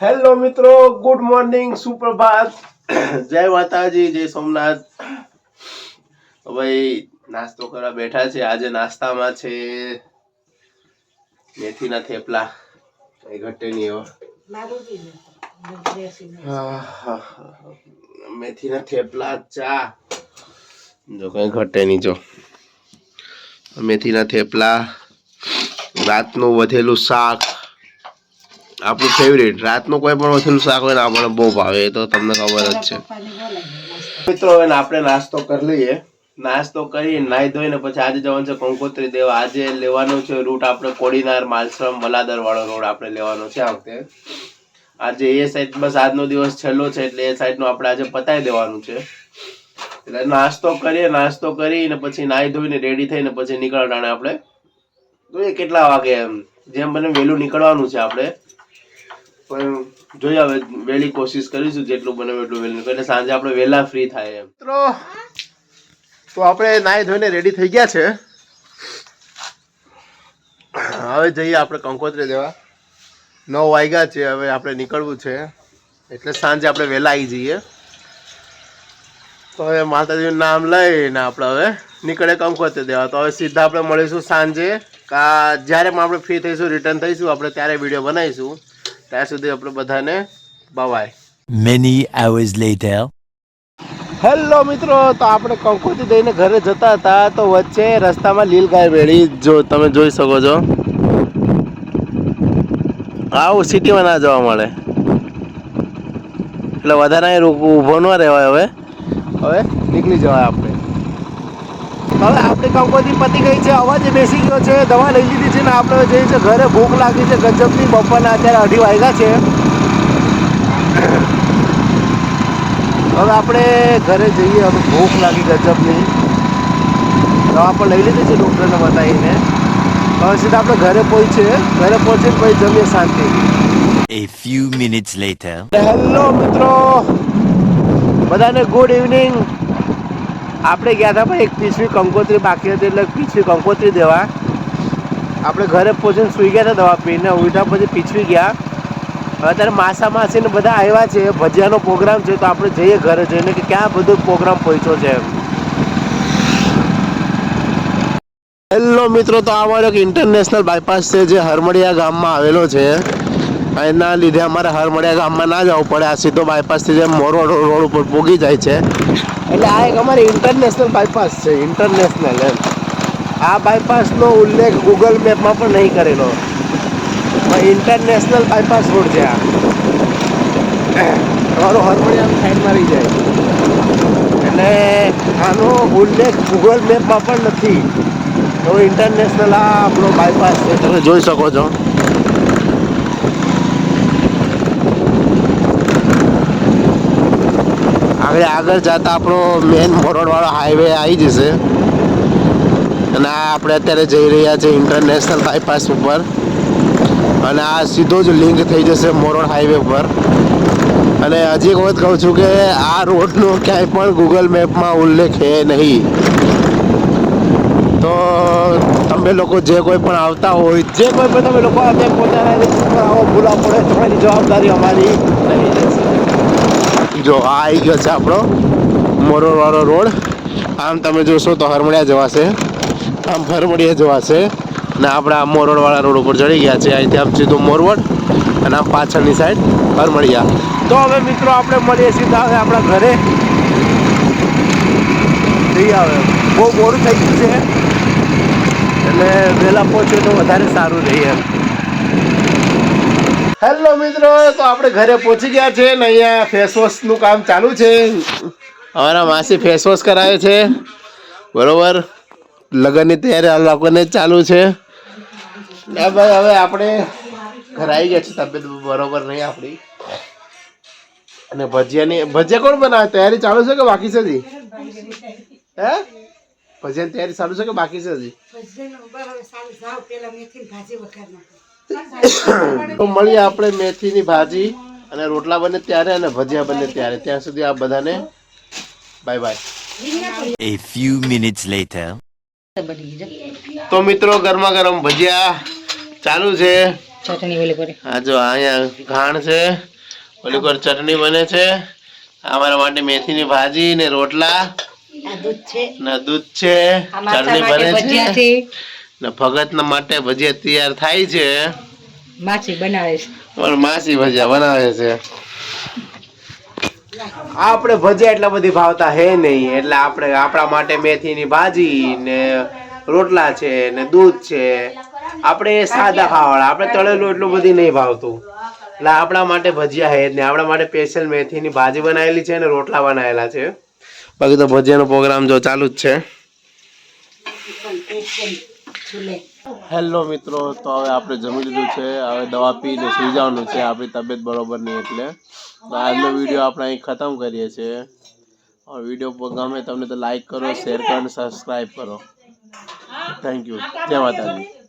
Hello મિત્રો good morning સુપ્રભાત. જય માતાજી જય સોમનાથ. ભાઈ નાસ્તો કરવા બેઠા છે. આજે નાસ્તામાં છે મેથીના થેપલા. કઈ ઘટે નહીં એવા. મેથીના થેપલા ચા. જો કઈ ઘટે નહીં જો. મેથીના થેપલા રાતનું વધેલું શાક. આપણું ફેવરેટ રાતનું કોઈ પણ વધેલું શાક હોય ને આપણને બહુ ભાવે તો તમને ખબર જ છે. મિત્રો, હવે આપણે નાસ્તો કરી લઈએ. નાસ્તો કરી, નાહી ધોઈને પછી આજે જવાનું છે કંકોત્રી દેવા. આજે લેવાનો છે રૂટ આપણે કોડીનાર, માલશ્રમ બલાદર વાળો રોડ આપણે લેવાનો છે આ વખતે. આજે એ સાઈડ બસ આજનો દિવસ છેલ્લો છે, એટલે એ સાઈડનું આપણે આજે પતાવી દેવાનું છે. એટલે નાસ્તો કરીએ, નાસ્તો કરીને પછી નાહી ધોઈને રેડી થઈને પછી નીકળવાના આપણે. જોઈએ કેટલા વાગે એમ? જેમ બને વહેલું નીકળવાનું છે આપણે. પણ જોઈએ હવે વહેલી કોશિશ કરીશું જેટલું બને એટલું વહેલું. એટલે સાંજે આપણે વહેલા ફ્રી થાય એમ. મિત્રો, તો આપણે નાહી ધોઈને રેડી થઈ ગયા છે. હવે જઈએ આપણે કંકોત્રી દેવા નવ વાગ્યા છે, હવે આપણે નીકળવું છે. એટલે સાંજે આપણે વહેલા આવી જઈએ. તો હવે માતાજીનું નામ લઈને આપણે હવે નીકળે કંકોત્રી દેવા. તો હવે સીધા આપણે મળીશું સાંજે. કા, જ્યારે પણ આપણે ફ્રી થઈશું રિટર્ન થઈશું, આપણે ત્યારે વીડિયો બનાવીશું. ત્યાં સુધી આપણે બધાને bye many hours later. Hello મિત્રો તો આપણે કંકોતી દઈને ઘરે જતા હતા તો વચ્ચે રસ્તામાં લીલ ગાય વેળી જો તમે જોઈ શકો છો. આવું સિટીમાં ના જોવા મળે. એટલે વધારે અહીં ઊભો ન રહેવાય હવે. હવે નીકળી જવાય આપણે. હવે આપણી કંકોત્રી પતી ગઈ છે અવાજ બેસી ગયો છે દવા લઈ લીધી છે ને આપણે જઈએ છીએ ઘરે ભૂખ લાગી છે ગજબની બપોરના અત્યારે અઢી વાગ્યા છે. હવે આપણે ઘરે જઈએ હવે ભૂખ લાગી ગજબની. દવા પણ લઈ લીધી છે ડૉક્ટરને બતાવીને. હવે સીધા આપણે ઘરે પહોંચીએ ઘરે પહોંચીને પછી જમીએ શાંતિ. A few minutes later. Hello મિત્રો. બધાને ગુડ ઇવનિંગ આપણે ગયા હતા પણ એક પીછવી કંકોત્રી બાકી હતી એટલે પીછવી કંકોત્રી દેવા. આપણે ઘરે પહોંચીને સૂઈ ગયા હતા દવા પીને ઉઠ્યા પછી પીછવી ગયા. અત્યારે માસા માસીને બધા આવ્યા છે, ભજીયાનો પ્રોગ્રામ છે, તો આપણે જઈએ ઘરે જઈને કે ક્યાં બધો પ્રોગ્રામ પહોંચ્યો છે હેલો મિત્રો, તો આ એક ઇન્ટરનેશનલ બાયપાસ છે જે હરમડિયા ગામમાં આવેલો છે. એના લીધે અમારે હરમડિયા ગામમાં ના જવું પડે. આ સીધો બાયપાસથી જેમ મોરો રોડ ઉપર પોગી જાય છે. એટલે આ એક અમારે ઇન્ટરનેશનલ બાયપાસ છે ઇન્ટરનેશનલ એમ. આ બાયપાસનો ઉલ્લેખ ગૂગલ મેપમાં પણ નહીં કરેલો. ઇન્ટરનેશનલ બાયપાસ રોડ છે આ. તમારો હરમડિયાની સાઈડમાં રહી જાય. એટલે આનો ઉલ્લેખ ગૂગલ મેપમાં પણ નથી. તો ઇન્ટરનેશનલ આ આપણો બાયપાસ છે. તમે જોઈ શકો છો. આગળ આગળ જતા આપણો મેન મોરડવાળો હાઈવે આવી જશે. અને આ આપણે અત્યારે જઈ રહ્યા છે ઇન્ટરનેશનલ બાયપાસ ઉપર. અને આ સીધો જ લિંક થઈ જશે મોરોડ હાઈવે ઉપર. અને હજી એક વખત કહું છું કે આ રોડનો ક્યાંય પણ ગૂગલ મેપમાં ઉલ્લેખ છે નહીં. તો તમે લોકો જે કોઈ પણ આવતા હોય, જે કોઈ પણ તમે લોકો પોતાના આવો ભૂલા પડે, તમારી જવાબદારી અમારી નહીં રહેશે જો આ આવી ગયો છે આપણો મોરોવાળો રોડ. આમ તમે જોશો તો હરમડિયા જવાશે આમ હરમડિયા જવાશે ને આપણે આ મોરોડવાળા રોડ ઉપર ચડી ગયા છે અહીંથી આમ સીધું મોરવડ અને આમ પાછળની સાઈડ હરમડિયા તો હવે મિત્રો આપણે મળીએ સીધા હવે આપણા ઘરે. જઈ આવે. બહુ મોડું થઈ ગયું છે. એટલે વહેલા પહોંચે તો વધારે સારું રહે એમ. હેલો મિત્રો, તો આપણે ઘરે પહોંચી ગયા છે ને અહીંયા ફેસ વોશનું કામ ચાલુ છે. અમારા માસી ફેસ વોશ કરાવે છે. બરોબર? લગ્નની તૈયારી આ લોકોને ચાલુ છે. ભાઈ, હવે આપણે ઘરે આવી ગયા છે તબિયત બરોબર નહીં આપણી. અને ભજીયાની, ભજીયા કોણ બનાવે? તૈયારી ચાલુ છે કે બાકી છે હજી? હે? ભજીયાની તૈયારી ચાલુ છે કે બાકી છે હજી? તો મળીએ આપણે મેથીની ભાજી અને રોટલા બને ત્યારે અને ભજીયા બને ત્યારે. ત્યાં સુધી આ બધાને bye bye A few minutes later. તો મિત્રો ગરમા ગરમ ભજીયા ચાલુ છે. ચટણી ઓલી કરી. આ જો અહીંયા ઘાણ છે. ઓલી કોર ચટણી બને છે. અમારા માટે મેથીની ભાજી ને રોટલા આ દૂધ છે. ને દૂધ છે. ચટણી બને છે. ને ભગતના માટે ભજીયા તૈયાર થાય છે. માછી બનાવે છે. પણ માસી ભજીયા બનાવે છે. આપણે ભજીયા એટલા બધી ભાવતા હે નહીં એટલે આપણે આપણા માટે મેથીની ભાજી ને રોટલા છે ને દૂધ છે. આપણે એ સાદા ખાવાળા આપણે તળેલું એટલું બધી નહીં ભાવતું. એટલે આપણા માટે ભજીયા હે જ નહીં આપણા માટે સ્પેશિયલ મેથીની ભાજી બનાવેલી છે ને રોટલા બનાવેલા છે. બાકી તો ભજીયાનો પ્રોગ્રામ જો ચાલુ જ છે. હેલો મિત્રો, તો હવે આપણે જમી લીધું છે. હવે દવા પીને સુઈ જવાનું છે. આપણી તબિયત બરોબર નહીં એટલે. તો આજનો વીડિયો આપણે અહીં ખતમ કરીએ છીએ. વીડિયો ગમે તમને તો લાઈક કરો, શેર કરો અને સબસ્ક્રાઈબ કરો. થેન્ક યુ જય માતાજી.